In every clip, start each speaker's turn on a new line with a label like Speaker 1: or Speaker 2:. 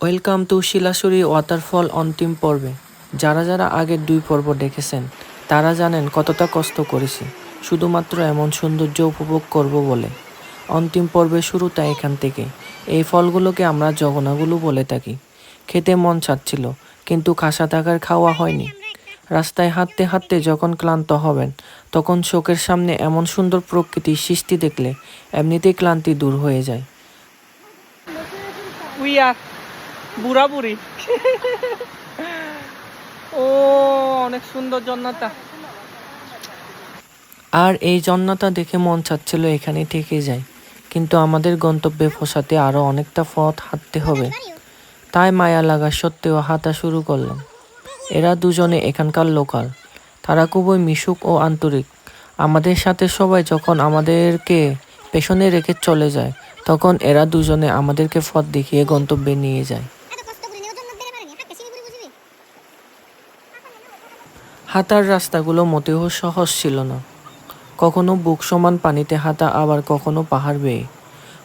Speaker 1: Welcome to শিলাসুরি waterfall অন্তিম পর্বে। যারা যারা আগের দুই পর্ব দেখেছেন, তারা জানেন কতটা কষ্ট করেছি। শুধুমাত্র এমন সৌন্দর্য উপভোগ করব বলে। অন্তিম পর্বের শুরুটা এখান থেকে। এই ফলগুলোকে আমরা জগনাগুলো বলে থাকি। খেতে মন চাচ্ছিল, কিন্তু খাসা থাকার খাওয়া হয়নি। রাস্তায় হাঁটতে হাঁটতে যখন ক্লান্ত হবেন, তখন চোখের সামনে এমন সুন্দর প্রকৃতির সৃষ্টি দেখলে এমনিতেই ক্লান্তি দূর হয়ে যায়।
Speaker 2: উই আর বুড়া বুড়ি ও, অনেক সুন্দর জন্নাটা
Speaker 1: আর এই জন্নাটা দেখে মন চাচ্ছিল এখানে থেকে যায় কিন্তু আমাদের গন্তব্যে পৌঁছাতে আরও অনেকটা পথ হাঁটতে হবে। তাই মায়া লাগা সত্ত্বেও হাঁটা শুরু করলাম। এরা দুজনে এখানকার লোকাল। তারা খুবই মিশুক ও আন্তরিক। আমাদের সাথে সবাই যখন আমাদেরকে পেছনে রেখে চলে যায়, তখন এরা দুজনে আমাদেরকে পথ দেখিয়ে গন্তব্যে নিয়ে যায়
Speaker 3: এত কষ্ট করে নেওয়ার জন্য পেরে পারেনি হাতে সিঁড়ি বুঝবি
Speaker 1: হাঁটার রাস্তাগুলো মোটেও সহজ ছিল না। কখনো বুক সমান পানিতে হাঁটা, আবার কখনো পাহাড় বেয়ে।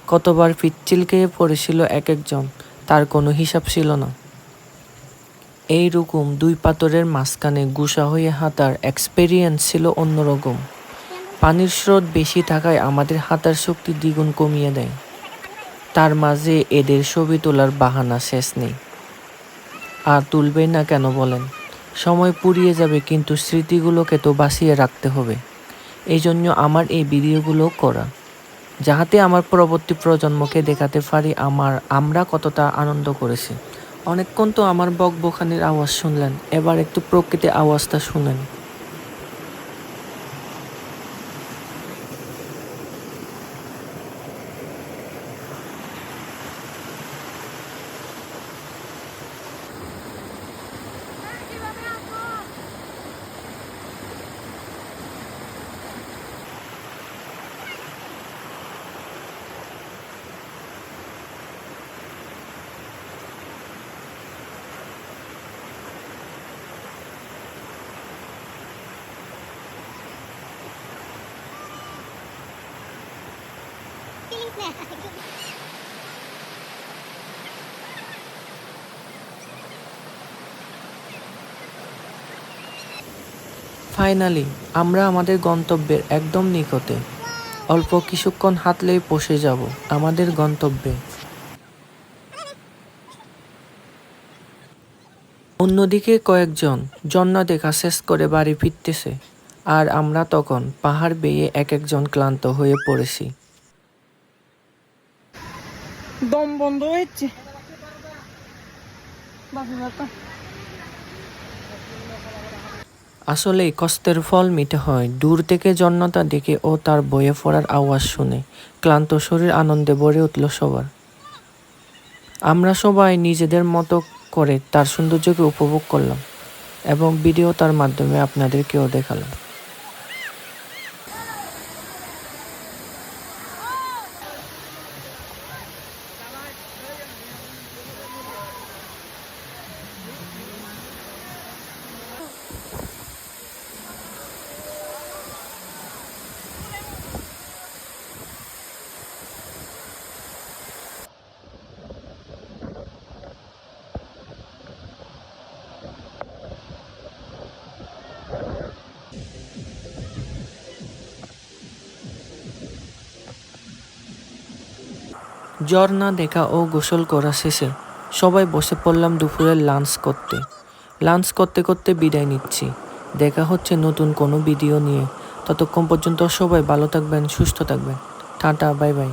Speaker 1: কতবার পিচ্ছিল খেয়ে পড়েছিল এক একজন তার কোনো হিসাব ছিল না। এই রকম দুই পাথরের মাঝখানে গুসা হয়ে হাঁটার এক্সপেরিয়েন্স ছিল অন্যরকম পানির স্রোত বেশি থাকায় আমাদের হাঁটার শক্তি দ্বিগুণ কমিয়ে দেয়। তার মাঝে এদের ছবি তোলার বাহানা শেষ নেই। আর তুলবেই না কেন বলেন? সময় পুড়িয়ে যাবে, কিন্তু স্মৃতিগুলোকে তো বাঁচিয়ে রাখতে হবে। এই জন্য আমার এই ভিডিওগুলো করা। যাহাতে আমার পরবর্তী প্রজন্মকে দেখাতে পারি আমার, আমরা কতটা আনন্দ করেছি। অনেকক্ষণ তো আমার বক বখানির আওয়াজ শুনলেন, এবার একটু প্রকৃতি আওয়াজটা শুনেন। ফাইনালি আমরা আমাদের গন্তব্যের একদম নিকটে। অল্প কিছুক্ষণ হাঁটলেই পৌঁছে যাব আমাদের গন্তব্যে। অন্যদিকে কয়েকজন জন্না দেখা শেষ করে বাড়ি ফিরতেছে, আর আমরা তখন পাহাড় বেয়ে এক একজন ক্লান্ত হয়ে পড়েছি।
Speaker 2: দম বন্ধ
Speaker 1: আসলেই কষ্টের ফল মিটে হয়। দূর থেকে জন্নতা দেখে ও তার বয়ে পড়ার আওয়াজ শুনে ক্লান্ত শরীর আনন্দে ভরে উঠল সবার। আমরা সবাই নিজেদের মতো করে তার সৌন্দর্যকে উপভোগ করলাম এবং ভিডিও তার মাধ্যমে আপনাদেরকেও দেখালাম। জ্বর না দেখা ও গোসল করা শেষে সবাই বসে পড়লাম দুপুরের লাঞ্চ করতে। লাঞ্চ করতে করতে বিদায় নিচ্ছি। দেখা হচ্ছে নতুন কোনো ভিডিও নিয়ে। ততক্ষণ পর্যন্ত সবাই ভালো থাকবেন, সুস্থ থাকবেন। Tata, bye bye.